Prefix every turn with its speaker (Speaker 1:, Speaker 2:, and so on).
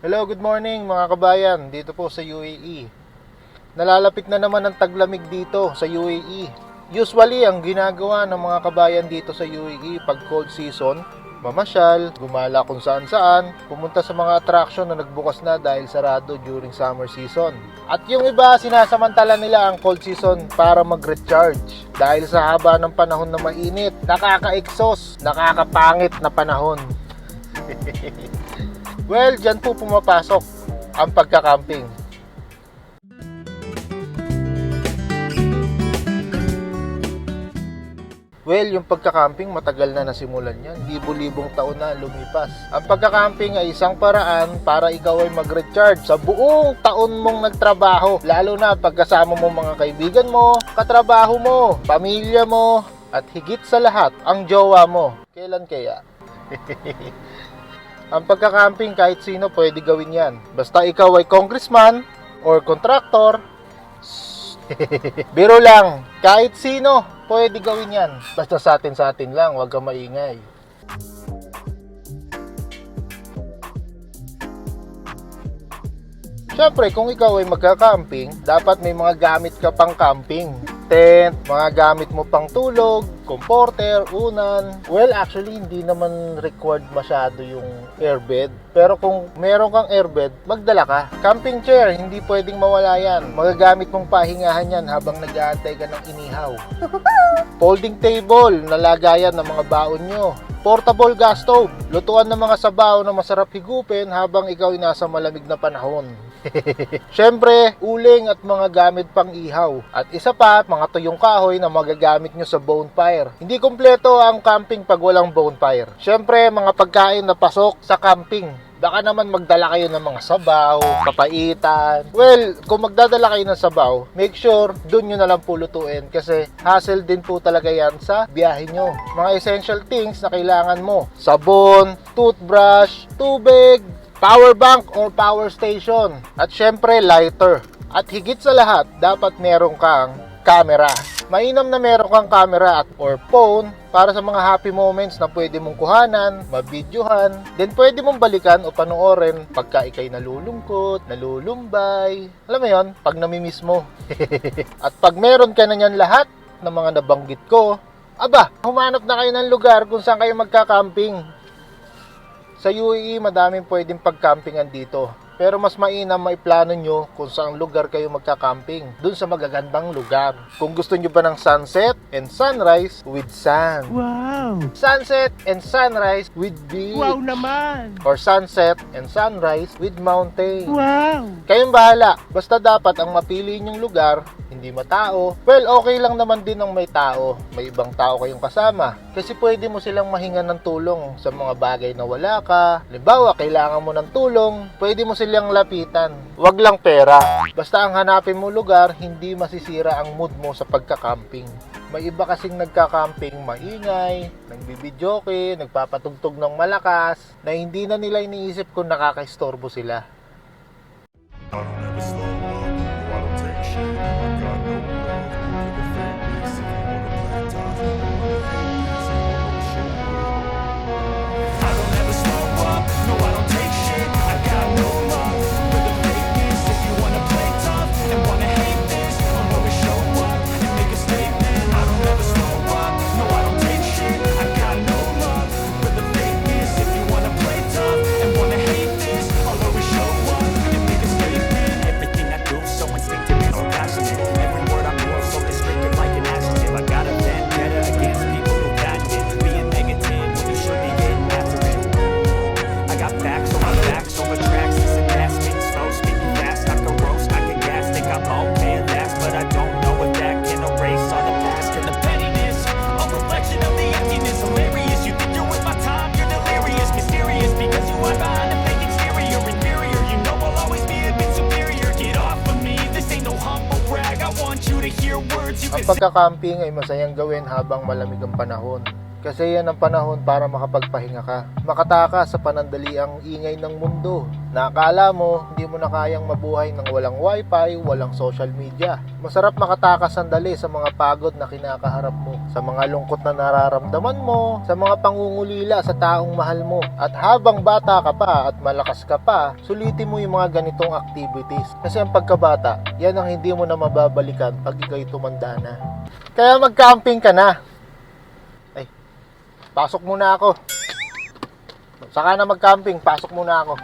Speaker 1: Hello, good morning mga kabayan dito po sa UAE. Nalalapit na naman ang taglamig dito sa UAE. Usually, ang ginagawa ng mga kabayan dito sa UAE pag cold season, mamasyal, gumala kung saan saan, pumunta sa mga attraction na nagbukas na dahil sarado during summer season. At yung iba, sinasamantala nila ang cold season para mag-recharge. Dahil sa haba ng panahon na mainit, nakaka-exhaust, nakakapangit na panahon. Well, dyan po pumapasok ang pagkakamping. Well, yung pagkakamping matagal na nasimulan yan. Libo-libong taon na lumipas. Ang pagkakamping ay isang paraan para ikaw ay mag-recharge sa buong taon mong nagtrabaho. Lalo na pagkasama mo mga kaibigan mo, katrabaho mo, pamilya mo, at higit sa lahat, ang jowa mo. Kailan kaya? Ang pagkakamping kahit sino pwede gawin yan. Basta ikaw ay congressman or contractor. Biro lang, kahit sino pwede gawin yan. Basta sa atin sa atin lang, huwag kang maingay. Siyempre, kung ikaw ay magka-camping, dapat may mga gamit ka pang camping. Tent, mga gamit mo pang tulog, comforter, unan. Well, actually, hindi naman required masyado yung airbed. Pero kung meron kang airbed, magdala ka. Camping chair, hindi pwedeng mawala yan. Magagamit mong pahingahan yan habang nag-aantay ka ng inihaw. Folding table, nalagayan ng mga baon nyo. Portable gas stove, lutuan ng mga sabaw na masarap higupin habang ikaw ay nasa malamig na panahon. Siyempre, uling at mga gamit pang ihaw. At isa pa, mga tuyong kahoy na magagamit nyo sa bonfire. Hindi kumpleto ang camping pag walang bonfire. Siyempre, mga pagkain na pasok sa camping. Baka naman magdala kayo ng mga sabaw, papaitan. Well, kung magdadala kayo ng sabaw, make sure dun nyo na lang po lutuin kasi hassle din po talaga yan sa biyahe nyo. Mga essential things na kailangan mo. Sabon, toothbrush, tubig, power bank or power station. At syempre, lighter. At higit sa lahat, dapat meron kang camera. Mainam na meron kang camera at or phone para sa mga happy moments na pwede mong kuhanan, mabidyohan, then pwede mong balikan o panoorin pagka ikay nalulungkot, nalulumbay. Alam mo yon, pag namimiss mo. at pag meron ka na niyan lahat ng mga nabanggit ko, aba, humanap na kayo ng lugar kung saan kayo magka-camping. Sa UAE, madaming pwedeng pagcampingan dito. Pero mas mainam may plano nyo kung saan lugar kayo magka-camping. Dun sa magagandang lugar. Kung gusto nyo ba ng sunset and sunrise with sun.
Speaker 2: Wow!
Speaker 1: Sunset and sunrise with beach.
Speaker 2: Wow naman!
Speaker 1: Or sunset and sunrise with mountain.
Speaker 2: Wow!
Speaker 1: Kayong bahala. Basta dapat ang mapili nyong lugar, hindi matao. Well, okay lang naman din ng may tao. May ibang tao kayong kasama. Kasi pwede mo silang mahingan ng tulong sa mga bagay na wala ka. Halimbawa, kailangan mo ng tulong, pwede mo silang lapitan. Wag lang pera. Basta ang hanapin mo lugar, hindi masisira ang mood mo sa pagka-camping. May iba kasing nagka-camping maingay, nagbibidyoke, nagpapatugtog ng malakas, na hindi na nila iniisip kung nakakaistorbo sila. Pagka-camping ay masayang gawin habang malamig ang panahon. Kasi yan ang panahon para makapagpahinga ka. Makataka sa panandaliang ingay ng mundo. Na akala mo, hindi mo na kayang mabuhay ng walang wifi, walang social media. Masarap makatakas sandali sa mga pagod na kinakaharap mo, sa mga lungkot na nararamdaman mo, sa mga pangungulila sa taong mahal mo. At habang bata ka pa at malakas ka pa, sulitin mo yung mga ganitong activities. Kasi ang pagkabata, yan ang hindi mo na mababalikan pag ikaw'y tumanda na. Kaya mag-camping ka na. Pasok muna ako. Saka na mag-camping, pasok muna ako.